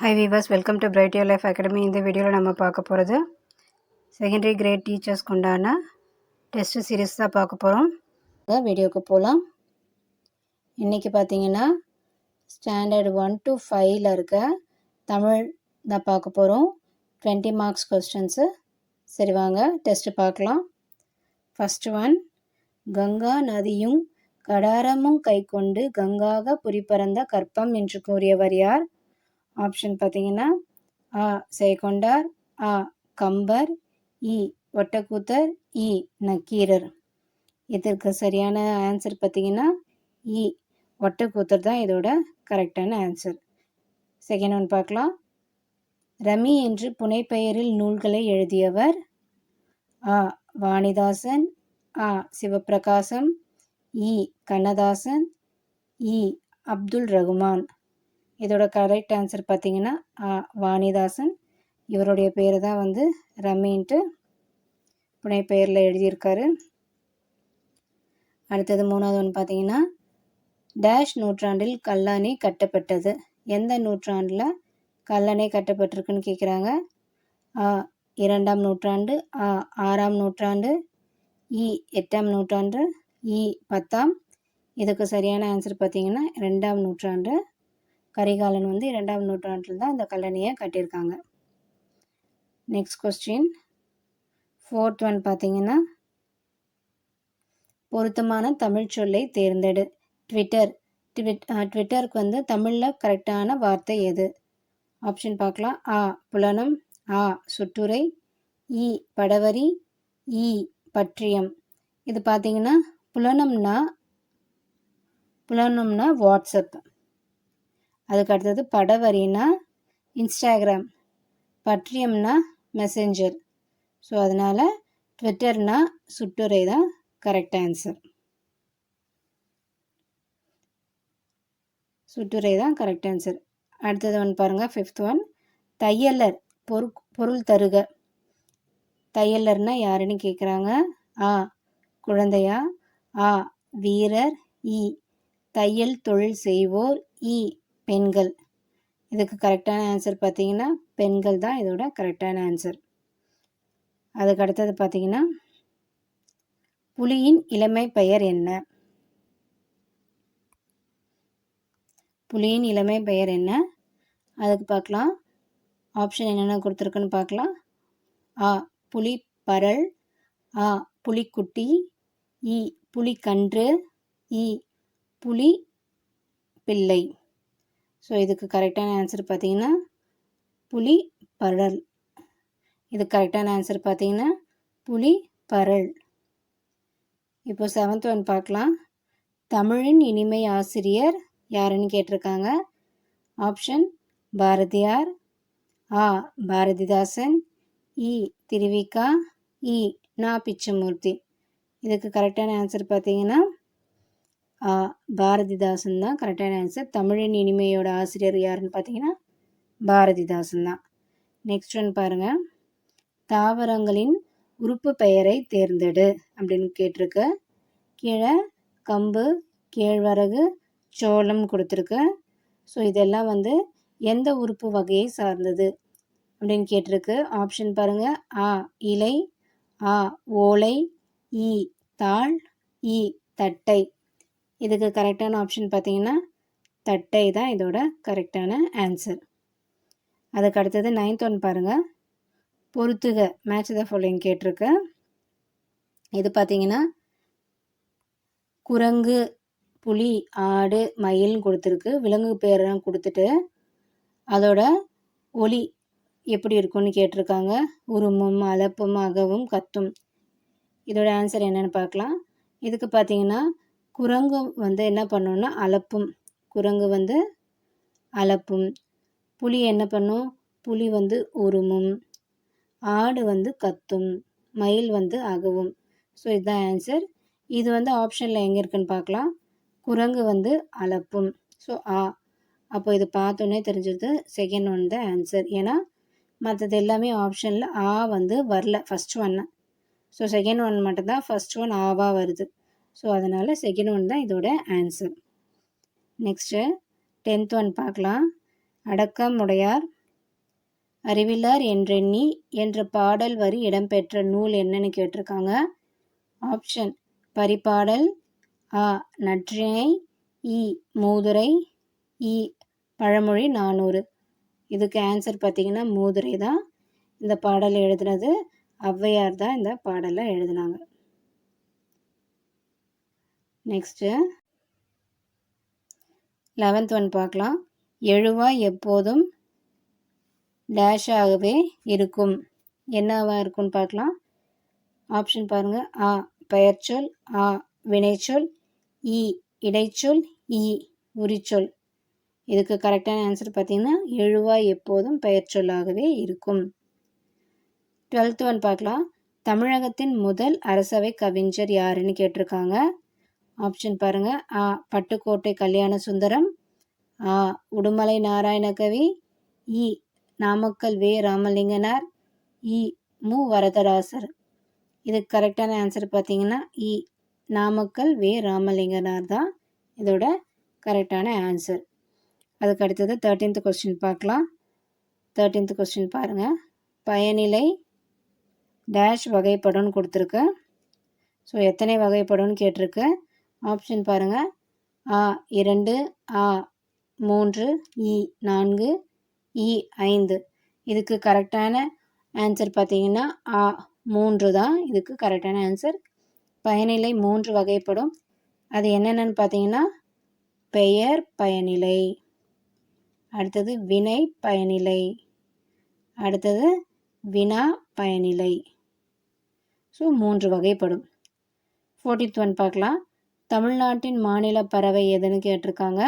Hi viewers welcome to bright your life academy இந்த வீடியோவில் நம்ம பார்க்க போகிறது செகண்டரி கிரேட் டீச்சர்ஸ்க்கு உண்டான டெஸ்ட் சீரீஸ் தான் பார்க்க போகிறோம் வீடியோவுக்கு போகலாம் இன்றைக்கி பார்த்தீங்கன்னா ஸ்டாண்டர்ட் ஒன் டு ஃபைவ்ல இருக்க தமிழ் தான் பார்க்க போகிறோம் டுவெண்ட்டி மார்க்ஸ் கொஸ்டின்ஸு சரி வாங்க டெஸ்ட்டு பார்க்கலாம். ஃபஸ்ட்டு ஒன் கங்கா நதியும் கடாரமும் கை கொண்டு கங்காக புரிபறந்த கற்பம் என்று கூறியவர் யார்? ஆப்ஷன் பார்த்தீங்கன்னா ஆ செய்கொண்டார் ஆ கம்பர் இ ஒட்டக்கூத்தர் இ நக்கீரர். இதற்கு சரியான ஆன்சர் பார்த்தீங்கன்னா இ ஒட்டக்கூத்தர் தான் இதோட கரெக்டான ஆன்சர் செகண்ட் ஒன் பார்க்கலாம். ரமி என்று புனைப்பெயரில் நூல்களை எழுதியவர் ஆ வாணிதாசன் ஆ சிவப்பிரகாசம் இ கண்ணதாசன் இ அப்துல் ரகுமான். இதோட கரெக்ட் ஆன்சர் பார்த்தீங்கன்னா வாணிதாசன். இவருடைய பேர் தான் வந்து ரம்மின்ட்டு புனை பெயரில் எழுதியிருக்காரு. அடுத்தது மூணாவது ஒன்று பார்த்தீங்கன்னா டேஷ் நூற்றாண்டில் கல்லணை கட்டப்பட்டது. எந்த நூற்றாண்டில் கல்லணை கட்டப்பட்டிருக்குன்னு கேட்குறாங்க இரண்டாம் நூற்றாண்டு ஆ ஆறாம் நூற்றாண்டு இ எட்டாம் நூற்றாண்டு இ பத்தாம். இதுக்கு சரியான ஆன்சர் பார்த்தீங்கன்னா ரெண்டாம் நூற்றாண்டு. கரிகாலன் வந்து இரண்டாம் நூற்றாண்டில் தான் இந்த கல்லணையை கட்டியிருக்காங்க. நெக்ஸ்ட் கொஸ்டின் ஃபோர்த் ஒன் பார்த்தீங்கன்னா பொருத்தமான தமிழ் சொல்லை தேர்ந்தெடு. ட்விட்டர் ட்விட் ட்விட்டருக்கு வந்து தமிழில் கரெக்டான வார்த்தை எது? ஆப்ஷன் பார்க்கலாம். ஆ புலனம். ஆ சுட்டுரை இ படவரி. இ பற்றியம். இது பார்த்தீங்கன்னா புலனம்னா புலனம்னா வாட்ஸ்அப். அதுக்கு அடுத்தது படவரினா இன்ஸ்டாகிராம் பற்றியம்னா மெசஞ்சர் ஸோ அதனால் ட்விட்டர்னா சுட்டுரை தான் கரெக்ட் ஆன்சர் சுட்டுரை தான் கரெக்ட் ஆன்சர் அடுத்தது ஒன்று பாருங்கள் ஃபிஃப்த் ஒன் தையலர் பொரு பொருள் தருக. தையலர்னா யாருன்னு கேட்குறாங்க ஆ குழந்தையா? ஆ வீரர். இ தையல் தொழில் செய்வோர். இ பெண்கள். இதுக்கு கரெக்டான ஆன்சர் பார்த்தீங்கன்னா பெண்கள் தான் இதோட கரெக்டான ஆன்சர் அதுக்கு அடுத்தது பார்த்தீங்கன்னா புலியின் இளமை பெயர் என்ன? புலியின் இளமை பெயர் என்ன? அதுக்கு பார்க்கலாம். ஆப்ஷன் என்னென்ன கொடுத்துருக்குன்னு பார்க்கலாம். ஆ புலி பரல் ஆ புலிக்குட்டி இ புலிக்கன்று இ புலி பிள்ளை. ஸோ இதுக்கு கரெக்டான ஆன்சர் பார்த்தீங்கன்னா புலி பரல். இது கரெக்டான ஆன்சர் பார்த்தீங்கன்னா புலி பரல். இப்போ செவன்த் ஒன் பார்க்கலாம். தமிழின் இனிமை ஆசிரியர் யாருன்னு கேட்டிருக்காங்க? ஆப்ஷன் பாரதியார். ஆ பாரதிதாசன். இ திருவிக்கா. இ நா பிச்சமூர்த்தி. இதுக்கு கரெக்டான ஆன்சர் பார்த்தீங்கன்னா பாரதிதாசன் தான் கரெக்டான ஆன்சர் தமிழின் இனிமையோட ஆசிரியர் யாருன்னு பார்த்தீங்கன்னா பாரதிதாசன் தான். நெக்ஸ்ட் ஒன் பாருங்கள் தாவரங்களின் உறுப்பு பெயரை தேர்ந்தெடு அப்படின்னு கேட்டிருக்கு. கீழே கம்பு கேழ்வரகு சோளம் கொடுத்துருக்கு. ஸோ இதெல்லாம் வந்து எந்த உறுப்பு வகையை சார்ந்தது அப்படின்னு கேட்டிருக்கு. ஆப்ஷன் பாருங்கள் ஆ இலை ஆ ஓலை இ தாள் இ தட்டை. இதுக்கு கரெக்டான ஆப்ஷன் பார்த்தீங்கன்னா தட்டை தான் இதோட கரெக்டான ஆன்சர் அதுக்கு அடுத்தது நைன்த் ஒன் பாருங்கள் பொறுத்துக மேட்ச் த ஃபாலோயிங் கேட்டிருக்கு. இது பார்த்தீங்கன்னா குரங்கு புலி ஆடு மயில் கொடுத்துருக்கு. விலங்கு பேரெல்லாம் கொடுத்துட்டு அதோட ஒலி எப்படி இருக்கும்னு கேட்டிருக்காங்க. உருமும் அலப்பும் அகவும் கத்தும். இதோட ஆன்சர் என்னென்னு பார்க்கலாம். இதுக்கு பார்த்தீங்கன்னா குரங்கு வந்து என்ன பண்ணும்னா அலப்பும். குரங்கு வந்து அலப்பும். புலி என்ன பண்ணும்? புலி வந்து உருமும். ஆடு வந்து கத்தும். மயில் வந்து அகவும். ஸோ இதுதான் ஆன்சர் இது வந்து ஆப்ஷனில் எங்கே இருக்குன்னு பார்க்கலாம். குரங்கு வந்து அலப்பும். ஸோ ஆ. அப்போ இது பார்த்தோன்னே தெரிஞ்சது. செகண்ட் ஒன் தான் ஆன்சர் ஏன்னா மற்றது எல்லாமே ஆப்ஷனில் ஆ வந்து வரல. ஃபஸ்ட் ஒன்று ஸோ செகண்ட் ஒன் மட்டும்தான். ஃபஸ்ட் ஒன் ஆவாக வருது. ஸோ அதனால் செகண்ட் ஒன் தான் இதோட ஆன்சர் நெக்ஸ்ட்டு டென்த் ஒன் பார்க்கலாம். அடக்கம் உடையார் அறிவிலார் என்றெண்ணி என்ற பாடல் வரி இடம்பெற்ற நூல் என்னன்னு கேட்டிருக்காங்க. ஆப்ஷன் பரிபாடல் ஆ நற்றினை இ மூதுரை இ பழமொழி நானூறு. இதுக்கு ஆன்சர் பார்த்திங்கன்னா மூதுரை தான். இந்த பாடலை எழுதுனது ஔவையார் தான் இந்த பாடலை எழுதினாங்க. நெக்ஸ்ட்டு லெவன்த் ஒன் பார்க்கலாம். எழுவா எப்போதும் டேஷாகவே இருக்கும். என்னவா இருக்கும்னு பார்க்கலாம். ஆப்ஷன் பாருங்கள் ஆ பெயர்ச்சொல். ஆ வினைச்சொல். இ இடைச்சொல். இ உரிச்சொல். இதுக்கு கரெக்டான ஆன்சர் பார்த்தீங்கன்னா எழுவா எப்போதும் பெயர்ச்சொல்லாகவே இருக்கும். டுவெல்த் ஒன் பார்க்கலாம். தமிழகத்தின் முதல் அரசவை கவிஞர் யாருன்னு கேட்டிருக்காங்க. ஆப்ஷன் பாருங்கள் ஆ பட்டுக்கோட்டை கல்யாண சுந்தரம். ஆ உடுமலை நாராயணகவி இ நாமக்கல் வே. ராமலிங்கனார். இ மு. வரதராசர். இதுக்கு கரெக்டான ஆன்சர் பார்த்தீங்கன்னா இ நாமக்கல் வே. ராமலிங்கனார் தான் இதோட கரெக்டான ஆன்சர் அதுக்கு அடுத்தது தேர்ட்டீன்த் கொஸ்டின் பார்க்கலாம். தேர்ட்டீன்த் கொஸ்டின் பாருங்கள் பயனிலை டேஷ் வகைப்படம்னு கொடுத்துருக்கு. ஸோ எத்தனை வகைப்படம்னு கேட்டிருக்கு? ஆப்ஷன் பாருங்கள் ஆ இரண்டு ஆ மூன்று இ நான்கு இ ஐந்து. இதுக்கு கரெக்டான ஆன்சர் பார்த்தீங்கன்னா ஆ மூன்று தான். இதுக்கு கரெக்டான ஆன்சர் பயனிலை மூன்று வகைப்படும். அது என்னென்னு பார்த்தீங்கன்னா பெயர் பயனிலை. அடுத்தது வினை பயனிலை. அடுத்தது வினா பயனிலை. ஸோ மூன்று வகைப்படும். ஃபோர்டீன்த் ஒன் பார்க்கலாம். தமிழ்நாட்டின் மாநில பறவை எதுன்னு கேட்டிருக்காங்க.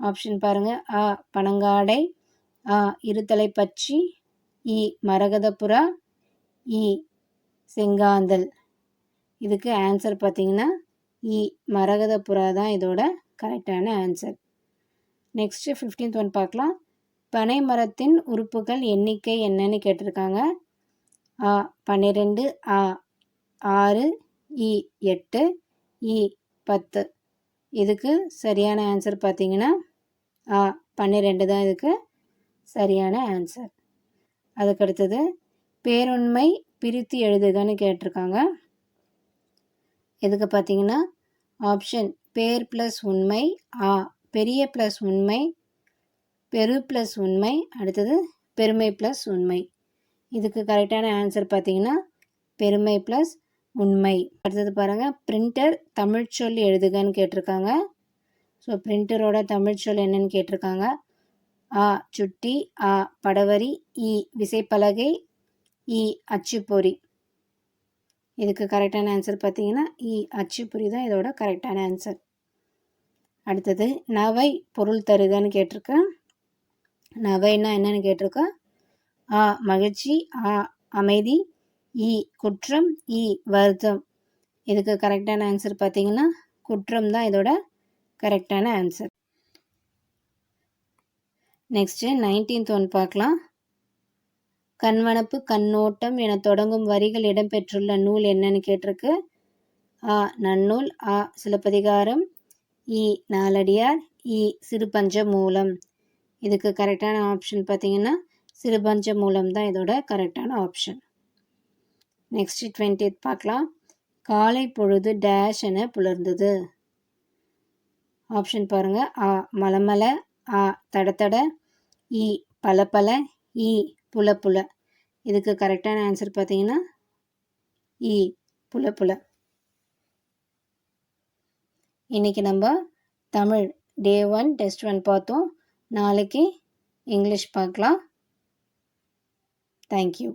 ஆப்ஷன் பாருங்கள் ஆ பனங்காடை ஆ இருத்தலை பச்சி இ மரகதப்புறா இ செங்காந்தல். இதுக்கு ஆன்சர் பார்த்தீங்கன்னா இ மரகதப்புறா தான் இதோட கரெக்டான ஆன்சர் நெக்ஸ்ட்டு ஃபிஃப்டீன்த் ஒன் பார்க்கலாம். பனை மரத்தின் உறுப்புகள் எண்ணிக்கை என்னன்னு கேட்டிருக்காங்க. ஆ பன்னிரெண்டு ஆ ஆறு இ எட்டு இ பத்து. இதுக்கு சரியான ஆன்சர் பார்த்தீங்கன்னா ஆ பன்னிரெண்டு தான் இதுக்கு சரியான ஆன்சர் அதுக்கடுத்தது பேருண்மை பிரித்து எழுதுகன்னு கேட்டிருக்காங்க. இதுக்கு பார்த்தீங்கன்னா ஆப்ஷன் பேர் ப்ளஸ் உண்மை ஆ பெரிய ப்ளஸ் உண்மை பெரு ப்ளஸ் உண்மை அடுத்தது பெருமை ப்ளஸ் உண்மை. இதுக்கு கரெக்டான ஆன்சர் பார்த்தீங்கன்னா பெருமை ப்ளஸ் உண்மை. அடுத்தது பாருங்கள் பிரிண்டர் தமிழ்ச்சொல் எழுதுகன்னு கேட்டிருக்காங்க. ஸோ பிரிண்டரோட தமிழ்ச்சொல் என்னன்னு கேட்டிருக்காங்க. ஆ சுட்டி ஆ படவரி இ விசைப்பலகை இ அச்சுப்பொறி. இதுக்கு கரெக்டான ஆன்சர் பார்த்தீங்கன்னா இ அச்சுப்பொறி தான் இதோட கரெக்டான ஆன்சர் அடுத்தது நவை பொருள் தருகன்னு கேட்டிருக்கேன் நவைன்னா என்னன்னு கேட்டிருக்கேன் ஆ மகிழ்ச்சி ஆ அமைதி இ குற்றம் இ வருத்தம். இதுக்கு கரெக்டான ஆன்சர் பார்த்தீங்கன்னா குற்றம் தான் இதோட கரெக்டான ஆன்சர் நெக்ஸ்ட்டு நைன்டீன்த் ஒன் பார்க்கலாம். கண்வனப்பு கண்ணோட்டம் என தொடங்கும் வரிகள் இடம்பெற்றுள்ள நூல் என்னன்னு கேட்டிருக்கு. ஆ நன்னூல் ஆ சிலப்பதிகாரம் இ நாலடியார் இ சிறுபஞ்ச மூலம் இதுக்கு கரெக்டான ஆப்ஷன் பார்த்தீங்கன்னா சிறுபஞ்ச மூலம் தான் இதோட கரெக்டான ஆப்ஷன் நெக்ஸ்ட் டுவெண்ட்டி பார்க்கலாம். காலை பொழுது டேஷ் என புலர்ந்தது. ஆப்ஷன் பாருங்கள் ஆ மலமல ஆ தடத்தட இ பல பல இ புல புல இதுக்கு கரெக்டான ஆன்சர் பார்த்தீங்கன்னா இ புல புல இன்றைக்கி நம்ம Tamil day one test one பார்த்தோம். நாளைக்கு இங்கிலீஷ் பார்க்கலாம். தேங்க்யூ